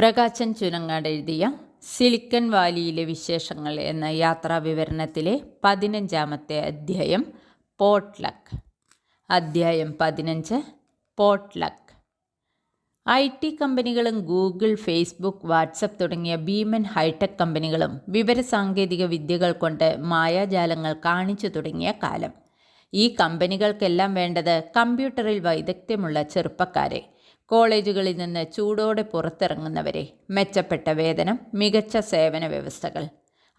പ്രകാശൻ ചുനങ്ങാട് എഴുതിയ സിലിക്കൺ വാലിയിലെ വിശേഷങ്ങൾ എന്ന യാത്രാ വിവരണത്തിലെ പതിനഞ്ചാമത്തെ അധ്യായം പോട്ട്ലക്ക് അധ്യായം പതിനഞ്ച് പോട്ട്ലക്ക് ഐ ടി കമ്പനികളും ഗൂഗിൾ ഫേസ്ബുക്ക് വാട്സപ്പ് തുടങ്ങിയ ഭീമൻ ഹൈടെക് കമ്പനികളും വിവരസാങ്കേതിക വിദ്യകൾ കൊണ്ട് മായാജാലങ്ങൾ കാണിച്ചു തുടങ്ങിയ കാലം. ഈ കമ്പനികൾക്കെല്ലാം വേണ്ടത് കമ്പ്യൂട്ടറിൽ വൈദഗ്ധ്യമുള്ള ചെറുപ്പക്കാരെ. കോളേജുകളിൽ നിന്ന് ചൂടോടെ പുറത്തിറങ്ങുന്നവരെ മെച്ചപ്പെട്ട വേതനം മികച്ച സേവന വ്യവസ്ഥകൾ.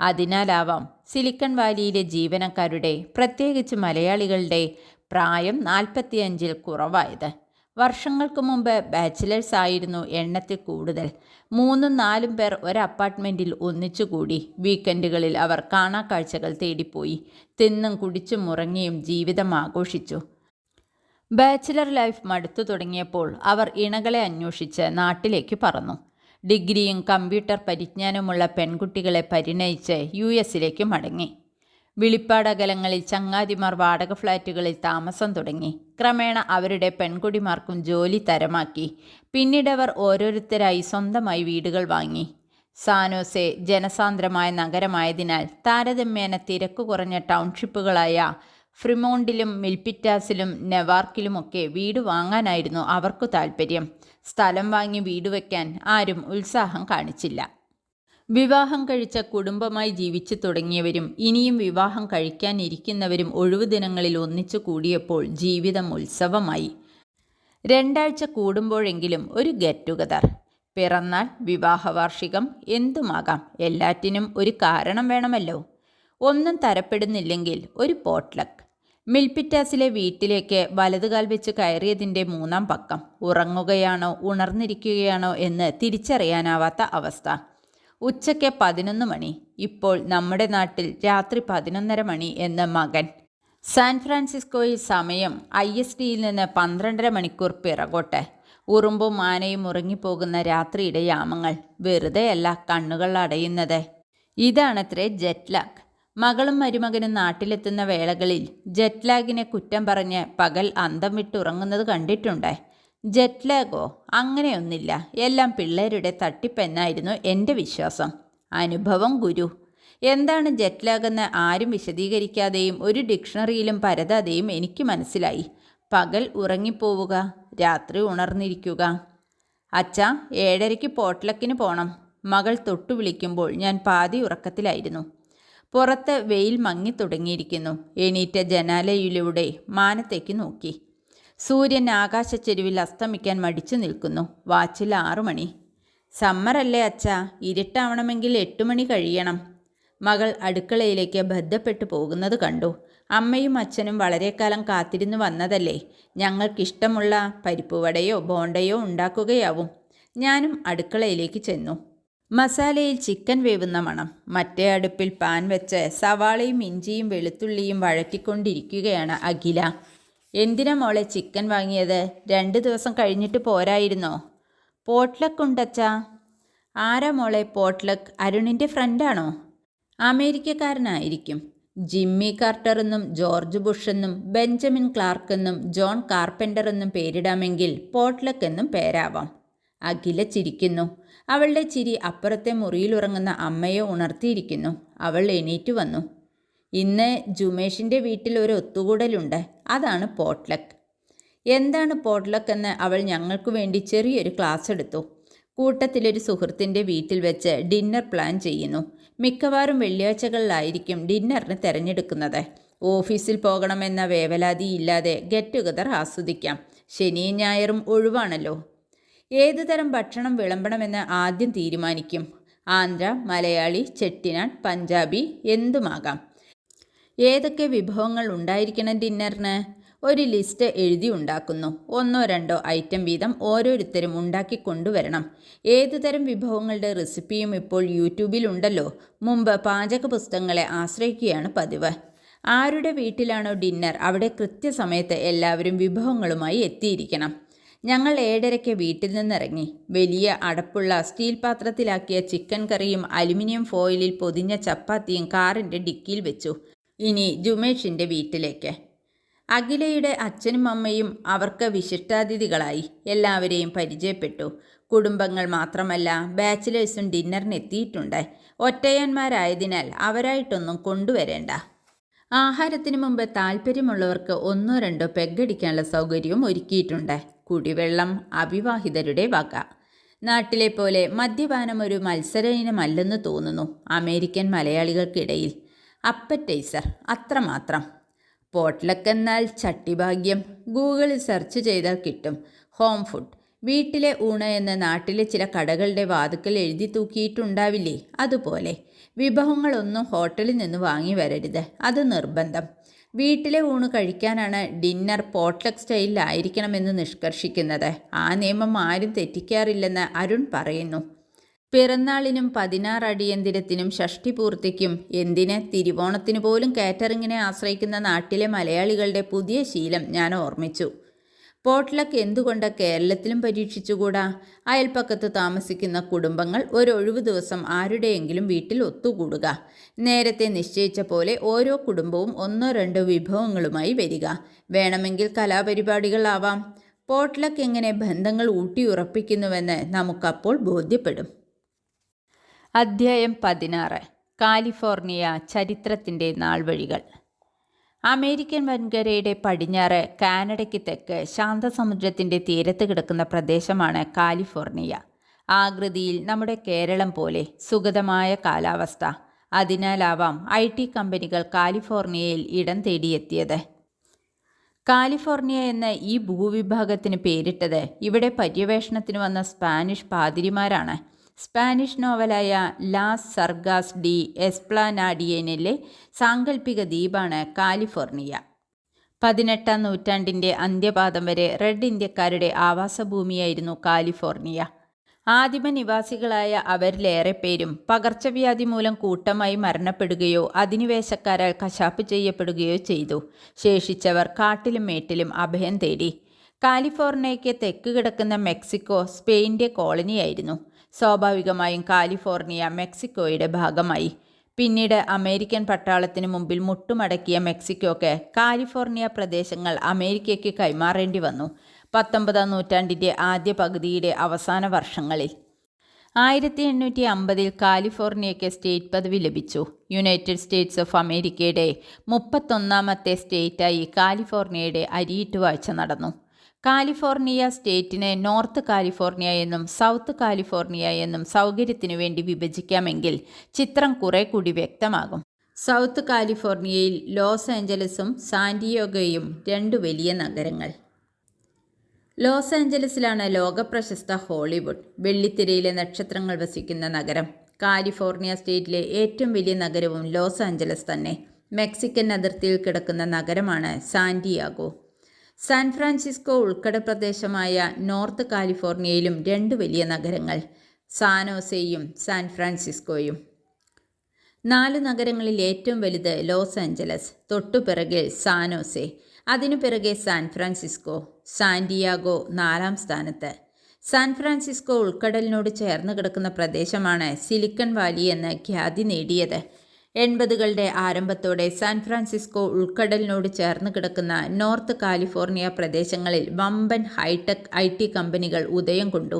അതിനാലാവാം സിലിക്കൺ വാലിയിലെ ജീവനക്കാരുടെ പ്രത്യേകിച്ച് മലയാളികളുടെ പ്രായം നാൽപ്പത്തിയഞ്ചിൽ കുറവായത്. വർഷങ്ങൾക്ക് മുമ്പ് ബാച്ചിലേഴ്സ് ആയിരുന്നു എണ്ണത്തിൽ കൂടുതൽ. മൂന്നും നാലും പേർ ഒരു അപ്പാർട്ട്മെന്റിൽ ഒന്നിച്ചുകൂടി വീക്കെൻഡുകളിൽ അവർ കാണാക്കാഴ്ചകൾ തേടിപ്പോയി. തിന്നും കുടിച്ചും ഉറങ്ങിയും ജീവിതം ആഘോഷിച്ചു. ബാച്ചിലർ ലൈഫ് മടുത്തു തുടങ്ങിയപ്പോൾ അവർ ഇണകളെ അന്വേഷിച്ച് നാട്ടിലേക്ക് പറന്നു. ഡിഗ്രിയും കമ്പ്യൂട്ടർ പരിജ്ഞാനമുള്ള പെൺകുട്ടികളെ പരിണയിച്ച് യു എസിലേക്ക് മടങ്ങി. വിളിപ്പാടകലങ്ങളിൽ ചങ്ങാതിമാർ വാടക ഫ്ലാറ്റുകളിൽ താമസം തുടങ്ങി. ക്രമേണ അവരുടെ പെൺകുടിമാർക്കും ജോലി തരമാക്കി. പിന്നീടവർ ഓരോരുത്തരായി സ്വന്തമായി വീടുകൾ വാങ്ങി. സാനോസെ ജനസാന്ദ്രമായ നഗരമായതിനാൽ താരതമ്യേന തിരക്ക് കുറഞ്ഞ ടൗൺഷിപ്പുകളായ ഫ്രിമോണ്ടിലും മിൽപിറ്റാസിലും നെവാർക്കിലുമൊക്കെ വീട് വാങ്ങാനായിരുന്നു അവർക്കു താൽപ്പര്യം സ്ഥലം വാങ്ങി വീട് വയ്ക്കാൻ ആരും ഉത്സാഹം കാണിച്ചില്ല. വിവാഹം കഴിച്ച കുടുംബമായി ജീവിച്ചു തുടങ്ങിയവരും ഇനിയും വിവാഹം കഴിക്കാനിരിക്കുന്നവരും ഒഴിവു ദിനങ്ങളിൽ ഒന്നിച്ചു കൂടിയപ്പോൾ ജീവിതം ഉത്സവമായി. രണ്ടാഴ്ച കൂടുമ്പോഴെങ്കിലും ഒരു ഗെറ്റ് ടുഗദർ. പിറന്നാൾ വിവാഹവാർഷികം എന്തുമാകാം? എല്ലാറ്റിനും ഒരു കാരണം വേണമല്ലോ. ഒന്നും തരപ്പെടുന്നില്ലെങ്കിൽ ഒരു പോട്ട്ലക്ക് മിൽപിറ്റാസിലെ വീട്ടിലേക്ക് വലതുകാൽ വെച്ച് കയറിയതിന്റെ മൂന്നാം പക്കം. ഉറങ്ങുകയാണോ ഉണർന്നിരിക്കുകയാണോ എന്ന് തിരിച്ചറിയാനാവാത്ത അവസ്ഥ. ഉച്ചയ്ക്ക് പതിനൊന്ന് മണി. ഇപ്പോൾ നമ്മുടെ നാട്ടിൽ രാത്രി പതിനൊന്നര മണി എന്ന് മകൻ. സാൻ ഫ്രാൻസിസ്കോയിൽ സമയം ഐ എസ് ഡിയിൽ നിന്ന് പന്ത്രണ്ടര മണിക്കൂർ പിറകോട്ടെ. ഉറുമ്പും ആനയും ഉറങ്ങിപ്പോകുന്ന രാത്രിയുടെ യാമങ്ങൾ വെറുതെയല്ല കണ്ണുകൾ അടയുന്നത്. ഇതാണത്രേ ജെറ്റ് ലാഗ് മകളും മരുമകനും നാട്ടിലെത്തുന്ന വേളകളിൽ ജെറ്റ്ലാഗിനെ കുറ്റം പറഞ്ഞ് പകൽ അന്തം വിട്ടുറങ്ങുന്നത് കണ്ടിട്ടുണ്ടേ? ജെറ്റ്ലാഗോ അങ്ങനെയൊന്നില്ല എല്ലാം പിള്ളേരുടെ തട്ടിപ്പെന്നായിരുന്നു എന്റെ വിശ്വാസം. അനുഭവം ഗുരു. എന്താണ് ജെറ്റ്ലാഗെന്ന് ലാഗ് ആരും വിശദീകരിക്കാതെയും ഒരു ഡിക്ഷണറിയിലും പരതാതെയും എനിക്ക് മനസ്സിലായി. പകൽ ഉറങ്ങിപ്പോവുക രാത്രി ഉണർന്നിരിക്കുക. അച്ഛാ ഏഴരയ്ക്ക് പോട്ട്ലക്കിന് പോണം. മകൾ തൊട്ടു വിളിക്കുമ്പോൾ ഞാൻ പാതി ഉറക്കത്തിലായിരുന്നു. പുറത്ത് വെയിൽ മങ്ങി തുടങ്ങിയിരിക്കുന്നു. എണീറ്റ ജനാലയിലൂടെ മാനത്തേക്ക് നോക്കി. സൂര്യൻ ആകാശച്ചെരുവിൽ അസ്തമിക്കാൻ മടിച്ചു നിൽക്കുന്നു. വാച്ചിൽ ആറു മണി. സമ്മറല്ലേ അച്ഛാ ഇരുട്ടാവണമെങ്കിൽ എട്ട് മണി കഴിയണം. മകൾ അടുക്കളയിലേക്ക് ബന്ധപ്പെട്ടു പോകുന്നത് കണ്ടു. അമ്മയും അച്ഛനും വളരെക്കാലം കാത്തിരുന്നു വന്നതല്ലേ. ഞങ്ങൾക്കിഷ്ടമുള്ള പരിപ്പുവടയോ ബോണ്ടയോ ഉണ്ടാക്കുകയാവും. ഞാനും അടുക്കളയിലേക്ക് ചെന്നു. മസാലയിൽ ചിക്കൻ വേവുന്ന മണം. മറ്റേ അടുപ്പിൽ പാൻ വെച്ച് സവാളയും ഇഞ്ചിയും വെളുത്തുള്ളിയും വഴറ്റിക്കൊണ്ടിരിക്കുകയാണ് അഖില. എന്തിനാ മോളെ ചിക്കൻ വാങ്ങിയത്? രണ്ട് ദിവസം കഴിഞ്ഞിട്ട് പോരായിരുന്നോ? പോട്ട്ലക്ക് ഉണ്ടച്ചാ. ആരാ മോളെ പോട്ട്ലക്ക് അരുണിന്റെ ഫ്രണ്ടാണോ അമേരിക്കക്കാരനായിരിക്കും. ജിമ്മി കാർട്ടർ എന്നും ജോർജ് ബുഷ് എന്നും ബെഞ്ചമിൻ ക്ലാർക്ക് എന്നും ജോൺ കാർപ്പന്റർ എന്നും പേരിടാമെങ്കിൽ പോട്ട്ലക്ക് എന്നും പേരാവാം. അഖില ചിരിക്കുന്നു. അവളുടെ ചിരി അപ്പുറത്തെ മുറിയിലുറങ്ങുന്ന അമ്മയെ ഉണർത്തിയിരിക്കുന്നു. അവൾ എണീറ്റു വന്നു. ഇന്ന് ജുമേഷിന്റെ വീട്ടിൽ ഒരു ഒത്തുകൂടലുണ്ട്. അതാണ് പോട്ട്ലക്ക് എന്താണ് പോട്ട്ലക്ക് എന്ന് അവൾ ഞങ്ങൾക്ക് വേണ്ടി ചെറിയൊരു ക്ലാസ് എടുത്തു. കൂട്ടത്തിലൊരു സുഹൃത്തിന്റെ വീട്ടിൽ വെച്ച് ഡിന്നർ പ്ലാൻ ചെയ്യുന്നു. മിക്കവാറും വെള്ളിയാഴ്ചകളിലായിരിക്കും ഡിന്നറിന് തിരഞ്ഞെടുക്കുന്നത്. ഓഫീസിൽ പോകണമെന്ന വേവലാതി ഇല്ലാതെ ഗെറ്റ് ടുഗദർ ആസ്വദിക്കാം. ശനിയും ഞായറും ഒഴിവാണല്ലോ. ഏതു തരം ഭക്ഷണം വിളമ്പണമെന്ന് ആദ്യം തീരുമാനിക്കും? ആന്ധ്ര മലയാളി ചെട്ടിനാട് പഞ്ചാബി എന്തുമാകാം? ഏതൊക്കെ വിഭവങ്ങൾ ഉണ്ടായിരിക്കണം ഡിന്നറിന്? ഒരു ലിസ്റ്റ് എഴുതി ഉണ്ടാക്കുന്നു. ഒന്നോ രണ്ടോ ഐറ്റം വീതം ഓരോരുത്തരും ഉണ്ടാക്കി കൊണ്ടുവരണം ഏതുതരം വിഭവങ്ങളുടെ റെസിപ്പിയും ഇപ്പോൾ യൂട്യൂബിലുണ്ടല്ലോ മുമ്പ് പാചക പുസ്തകങ്ങളെ ആശ്രയിക്കുകയാണ് പതിവ്. ആരുടെ വീട്ടിലാണോ ഡിന്നർ അവിടെ കൃത്യസമയത്ത് എല്ലാവരും വിഭവങ്ങളുമായി എത്തിയിരിക്കണം. ഞങ്ങൾ ഏഴരയ്ക്ക് വീട്ടിൽ നിന്നിറങ്ങി. വലിയ അടപ്പുള്ള സ്റ്റീൽ പാത്രത്തിലാക്കിയ ചിക്കൻ കറിയും അലുമിനിയം ഫോയിലിൽ പൊതിഞ്ഞ ചപ്പാത്തിയും കാറിന്റെ ഡിക്കിയിൽ വെച്ചു. ഇനി ജുമേഷിന്റെ വീട്ടിലേക്ക്. അഖിലയുടെ അച്ഛനും അമ്മയും അവർക്ക് വിശിഷ്ടാതിഥികളായി. എല്ലാവരെയും പരിചയപ്പെട്ടു. കുടുംബങ്ങൾ മാത്രമല്ല ബാച്ചിലേഴ്സും ഡിന്നറിന് എത്തിയിട്ടുണ്ട്. ഒറ്റയന്മാരായതിനാൽ അവരായിട്ടൊന്നും കൊണ്ടുവരേണ്ട. ആഹാരത്തിന് മുമ്പ് താല്പര്യമുള്ളവർക്ക് ഒന്നോ രണ്ടോ പെഗടിക്കാനുള്ള സൗകര്യവും ഒരുക്കിയിട്ടുണ്ട്. കുടിവെള്ളം അവിവാഹിതരുടെ വക. നാട്ടിലെ പോലെ മദ്യപാനം ഒരു മത്സര ഇനമല്ലെന്ന് തോന്നുന്നു അമേരിക്കൻ മലയാളികൾക്കിടയിൽ. അപ്പറ്റൈസർ അത്രമാത്രം. പോട്ട്ലക്ക് എന്നാൽ ചട്ടിഭാഗ്യം. ഗൂഗിളിൽ സെർച്ച് ചെയ്താൽ കിട്ടും. ഹോം ഫുഡ് വീട്ടിലെ ഊണ് എന്ന് നാട്ടിലെ ചില കടകളുടെ വാതുക്കൽ എഴുതി തൂക്കിയിട്ടുണ്ടാവില്ലേ? അതുപോലെ. വിഭവങ്ങളൊന്നും ഹോട്ടലിൽ നിന്ന് വാങ്ങി വരരുത്. അത് നിർബന്ധം. വീട്ടിലെ ഊണ് കഴിക്കാനാണ് ഡിന്നർ പോട്ട്ലക്ക് സ്റ്റൈലിലായിരിക്കണമെന്ന് നിഷ്കർഷിക്കുന്നത്. ആ നിയമം ആരും തെറ്റിക്കാറില്ലെന്ന് അരുൺ പറയുന്നു. പിറന്നാളിനും പതിനാറ് അടിയന്തിരത്തിനും ഷഷ്ടിപൂർത്തിക്കും എന്തിന് തിരുവോണത്തിന് പോലും കാറ്ററിങ്ങിനെ ആശ്രയിക്കുന്ന നാട്ടിലെ മലയാളികളുടെ പുതിയ ശീലം ഞാൻ ഓർമ്മിച്ചു. പോട്ട്ലക്ക് എന്തുകൊണ്ട് കേരളത്തിലും പരീക്ഷിച്ചുകൂടാ? അയൽപ്പക്കത്ത് താമസിക്കുന്ന കുടുംബങ്ങൾ ഒരൊഴിവ് ദിവസം ആരുടെയെങ്കിലും വീട്ടിൽ ഒത്തുകൂടുക. നേരത്തെ നിശ്ചയിച്ച പോലെ ഓരോ കുടുംബവും ഒന്നോ രണ്ടോ വിഭവങ്ങളുമായി വരിക. വേണമെങ്കിൽ കലാപരിപാടികളാവാം. പോട്ട്ലക്ക് എങ്ങനെ ബന്ധങ്ങൾ ഊട്ടിയുറപ്പിക്കുന്നുവെന്ന് നമുക്കപ്പോൾ ബോധ്യപ്പെടും. അധ്യായം പതിനാറ്. കാലിഫോർണിയ ചരിത്രത്തിന്റെ നാൾവഴികൾ. അമേരിക്കൻ വൻകരയുടെ പടിഞ്ഞാറ് കാനഡയ്ക്ക് തെക്ക് ശാന്തസമുദ്രത്തിന്റെ തീരത്ത് കിടക്കുന്ന പ്രദേശമാണ് കാലിഫോർണിയ. ആകൃതിയിൽ നമ്മുടെ കേരളം പോലെ സുഗതമായ കാലാവസ്ഥ. അതിനാലാവാം ഐ ടി കമ്പനികൾ കാലിഫോർണിയയിൽ ഇടം തേടിയെത്തിയത്. കാലിഫോർണിയ എന്ന ഈ ഭൂവിഭാഗത്തിന് പേരിട്ടത് ഇവിടെ പര്യവേഷണത്തിന് വന്ന സ്പാനിഷ് പാതിരിമാരാണ്. സ്പാനിഷ് നോവലായ ലാസ് സർഗാസ് ഡി എസ്പ്ലാനാഡിയനിലെ സാങ്കല്പിക ദ്വീപാണ് കാലിഫോർണിയ. പതിനെട്ടാം നൂറ്റാണ്ടിന്റെ അന്ത്യപാദം വരെ റെഡ് ഇന്ത്യക്കാരുടെ ആവാസഭൂമിയായിരുന്നു കാലിഫോർണിയ. ആദിമ നിവാസികളായ അവരിലേറെ പേരും പകർച്ചവ്യാധി മൂലം കൂട്ടമായി മരണപ്പെടുകയോ അധിനിവേശക്കാരാൽ കശാപ്പ് ചെയ്യപ്പെടുകയോ ചെയ്തു. ശേഷിച്ചവർ കാട്ടിലും മേട്ടിലും അഭയം തേടി. കാലിഫോർണിയയ്ക്ക് തെക്ക് കിടക്കുന്ന മെക്സിക്കോ സ്പെയിന്റെ കോളനിയായിരുന്നു. സ്വാഭാവികമായും കാലിഫോർണിയ മെക്സിക്കോയുടെ ഭാഗമായി. പിന്നീട് അമേരിക്കൻ പട്ടാളത്തിന് മുമ്പിൽ മുട്ടുമടക്കിയ മെക്സിക്കോക്ക് കാലിഫോർണിയ പ്രദേശങ്ങൾ അമേരിക്കയ്ക്ക് കൈമാറേണ്ടി വന്നു. പത്തൊമ്പതാം നൂറ്റാണ്ടിന്റെ ആദ്യ പകുതിയുടെ അവസാന വർഷങ്ങളിൽ. ആയിരത്തി എണ്ണൂറ്റി അമ്പതിൽ കാലിഫോർണിയയ്ക്ക് സ്റ്റേറ്റ് പദവി ലഭിച്ചു. യുണൈറ്റഡ് സ്റ്റേറ്റ്സ് ഓഫ് അമേരിക്കയുടെ മുപ്പത്തൊന്നാമത്തെ സ്റ്റേറ്റായി കാലിഫോർണിയയുടെ അരിയിട്ടുവാഴ്ച നടന്നു. കാലിഫോർണിയ സ്റ്റേറ്റിനെ നോർത്ത് കാലിഫോർണിയ എന്നും സൗത്ത് കാലിഫോർണിയ എന്നും സൗകര്യത്തിനു വേണ്ടി വിഭജിക്കാമെങ്കിൽ ചിത്രം കുറെ കൂടി വ്യക്തമാകും. സൗത്ത് കാലിഫോർണിയയിൽ ലോസ് ആഞ്ചലസും സാന്റിയോഗയും രണ്ടു വലിയ നഗരങ്ങൾ. ലോസ് ആഞ്ചലസിലാണ് ലോകപ്രശസ്ത ഹോളിവുഡ് വെള്ളിത്തിരയിലെ നക്ഷത്രങ്ങൾ വസിക്കുന്ന നഗരം. കാലിഫോർണിയ സ്റ്റേറ്റിലെ ഏറ്റവും വലിയ നഗരവും ലോസ് ആഞ്ചലസ് തന്നെ. മെക്സിക്കൻ അതിർത്തിയിൽ കിടക്കുന്ന നഗരമാണ് സാന്റിയാഗോ. സാൻ ഫ്രാൻസിസ്കോ ഉൾക്കട പ്രദേശമായ നോർത്ത് കാലിഫോർണിയയിലും രണ്ട് വലിയ നഗരങ്ങൾ സാനോസെയും സാൻ ഫ്രാൻസിസ്കോയും. നാല് നഗരങ്ങളിൽ ഏറ്റവും വലുത് ലോസ് ആഞ്ചലസ് തൊട്ടുപിറകിൽ സാനോസെ അതിനു പിറകെ സാൻ ഫ്രാൻസിസ്കോ സാൻഡിയാഗോ നാലാം സ്ഥാനത്ത്. സാൻ ഫ്രാൻസിസ്കോ ഉൾക്കടലിനോട് ചേർന്ന് കിടക്കുന്ന പ്രദേശമാണ് സിലിക്കൺ വാലി എന്ന് ഖ്യാതി നേടിയത്. എൺപതുകളുടെ ആരംഭത്തോടെ സാൻ ഫ്രാൻസിസ്കോ ഉൾക്കടലിനോട് ചേർന്ന് കിടക്കുന്ന നോർത്ത് കാലിഫോർണിയ പ്രദേശങ്ങളിൽ വമ്പൻ ഹൈടെക് ഐ ടി കമ്പനികൾ ഉദയം കൊണ്ടു.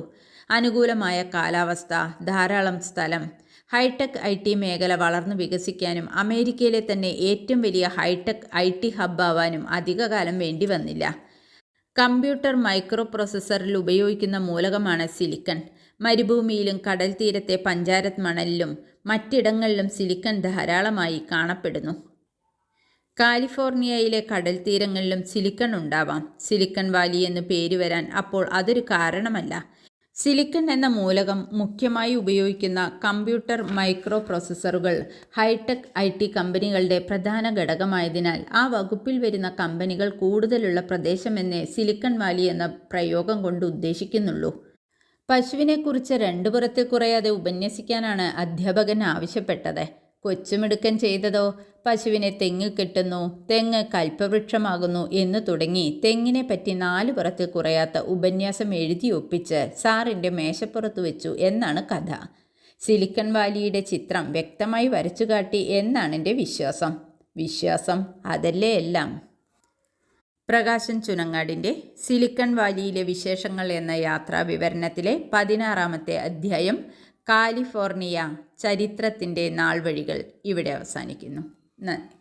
അനുകൂലമായ കാലാവസ്ഥ ധാരാളം സ്ഥലം ഹൈടെക് ഐ ടി മേഖല വളർന്നു വികസിക്കാനും അമേരിക്കയിലെ തന്നെ ഏറ്റവും വലിയ ഹൈടെക് ഐ ടി ഹബ്ബാവാനും അധികകാലം വേണ്ടി വന്നില്ല കമ്പ്യൂട്ടർ മൈക്രോ പ്രോസസ്സറിൽ ഉപയോഗിക്കുന്ന മൂലകമാണ് സിലിക്കൺ. മരുഭൂമിയിലും കടൽ തീരത്തെ പഞ്ചാരത് മണലിലും മറ്റിടങ്ങളിലും സിലിക്കൺ ധാരാളമായി കാണപ്പെടുന്നു. കാലിഫോർണിയയിലെ കടൽ തീരങ്ങളിലും സിലിക്കൺ ഉണ്ടാവാം. സിലിക്കൺ വാലി എന്ന് പേര് വരാൻ അപ്പോൾ അതൊരു കാരണമല്ല. സിലിക്കൺ എന്ന മൂലകം മുഖ്യമായി ഉപയോഗിക്കുന്ന കമ്പ്യൂട്ടർ മൈക്രോ പ്രോസസ്സറുകൾ ഹൈടെക് ഐ ടി കമ്പനികളുടെ പ്രധാന ഘടകമായതിനാൽ ആ വകുപ്പിൽ വരുന്ന കമ്പനികൾ കൂടുതലുള്ള പ്രദേശമെന്നേ സിലിക്കൺ വാലി എന്ന പ്രയോഗം കൊണ്ട് ഉദ്ദേശിക്കുന്നുള്ളൂ. പശുവിനെക്കുറിച്ച് രണ്ടു പുറത്ത് കുറയാതെ ഉപന്യസിക്കാനാണ് അധ്യാപകൻ ആവശ്യപ്പെട്ടത്. കൊച്ചുമിടുക്കൻ ചെയ്തതോ പശുവിനെ തെങ്ങ് കെട്ടുന്നു തെങ്ങ് കൽപ്പവൃക്ഷമാകുന്നു എന്ന് തുടങ്ങി തെങ്ങിനെ പറ്റി നാല് പുറത്ത് കുറയാത്ത ഉപന്യാസം എഴുതി ഒപ്പിച്ച് സാറിന്റെ മേശപ്പുറത്ത് വെച്ചു എന്നാണ് കഥ. സിലിക്കൺ വാലിയുടെ ചിത്രം വ്യക്തമായി വരച്ചു കാട്ടി എന്നാണ് എന്റെ വിശ്വാസം. വിശ്വാസം അതല്ലേ എല്ലാം? പ്രകാശൻ ചുനങ്ങാടിന്റെ സിലിക്കൺ വാലിയിലെ വിശേഷങ്ങൾ എന്ന യാത്രാ വിവരണത്തിലെ പതിനാറാമത്തെ അധ്യായം കാലിഫോർണിയ ചരിത്രത്തിന്റെ നാൾവഴികൾ ഇവിടെ അവസാനിക്കുന്നു. നന്ദി.